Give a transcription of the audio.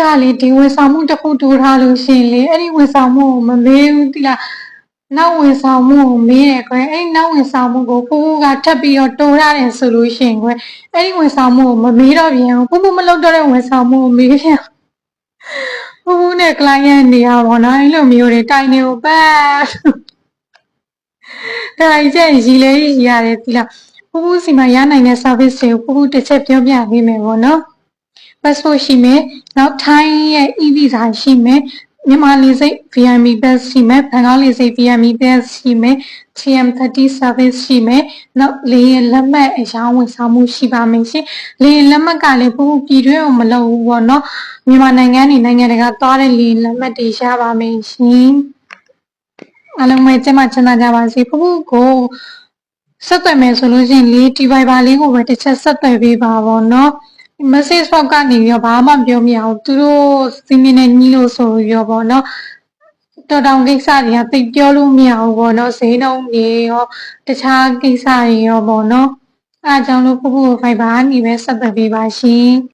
ကလေဒီဝန်ဆောင်မှုတစ်ခုတိုးထားလို့ရှိရင်လေအဲ့ဒီဝန်ဆောင်မှုကိုမမေးဘူးတိလားနောက်ဝန်ဆောင်မှုကိုမေးရခွဲအဲ့ဒီနောက်ဝန်ဆောင်မှုကိုကိုကိုကထပ်ပြီးတော့တိုးရတယ်ဆိုလို့ရှိရင်ခွဲအဲ့ဒီဝန်ဆောင်မှုကိုမမေးတော့ပြန်ဘူးကိုကိုမလုပ်တော့တဲ့ဝန်ဆောင်မှုကိုမေးပြန်ဘူးဘူးနဲ့ client နေရပါတော့အဲ့လိုမျိုးတွေတိုင်နေကိုပတ်ဒါကြီးချက်ရီလဲရီရတယ်တိလားဘူးဘူးစီမှာရနိုင်တဲ့ service တွေကိုဘူးဘူးတစ်ချက်ပြောပြပေးမယ်ပေါ့နော် passport ရှိမယ်နောက် Thai ရဲ့ e-visa ရှိမယ်မြန်မာလေဆိပ် VME pass ရှိမယ်ဘန်ကောက်လေဆိပ် VME pass ရှိမယ် TM30 service ရှိမယ်နောက်လေယာဉ်လက်မှတ်အရောင်းဝန်ဆောင်မှုရှိပါမယ်ရှင်လေယာဉ်လက်မှတ်ကလည်းပူပူပြည်တွင်းကိုမလုပ်ဘူးပေါ့နော်မြန်မာနိုင်ငံနေနိုင်ငံတကာသွားတဲ့လေယာဉ်လက်မှတ်တွေရပါမယ်ရှင်အားလုံးပဲကျန်းမချမ်းသာကြပါစေပူပူကိုဆက်သွယ်မယ်ဆိုလို့ရှိရင်လေဒီ Viber လေးကိုပဲတစ်ချက်ဆက်သွယ်ပေးပါပေါ့နော် message box ကနေပြီးတော့ဘာမှပြောမရဘူးသူတို့စီမင်းနဲ့ညီလို့ဆိုပြီးတော့ပေါ့နော်တော်တောင်ကိစ္စတွေကသိပ်ပြောလို့မရဘူးပေါ့နော်ဈေးနှုန်းတွေရောတခြားကိစ္စတွေရောပေါ့နော်အဲအကြောင်းလို့ဖူဖူကို Viber ကနေပဲဆက်သွယ်ပေးပါရှင်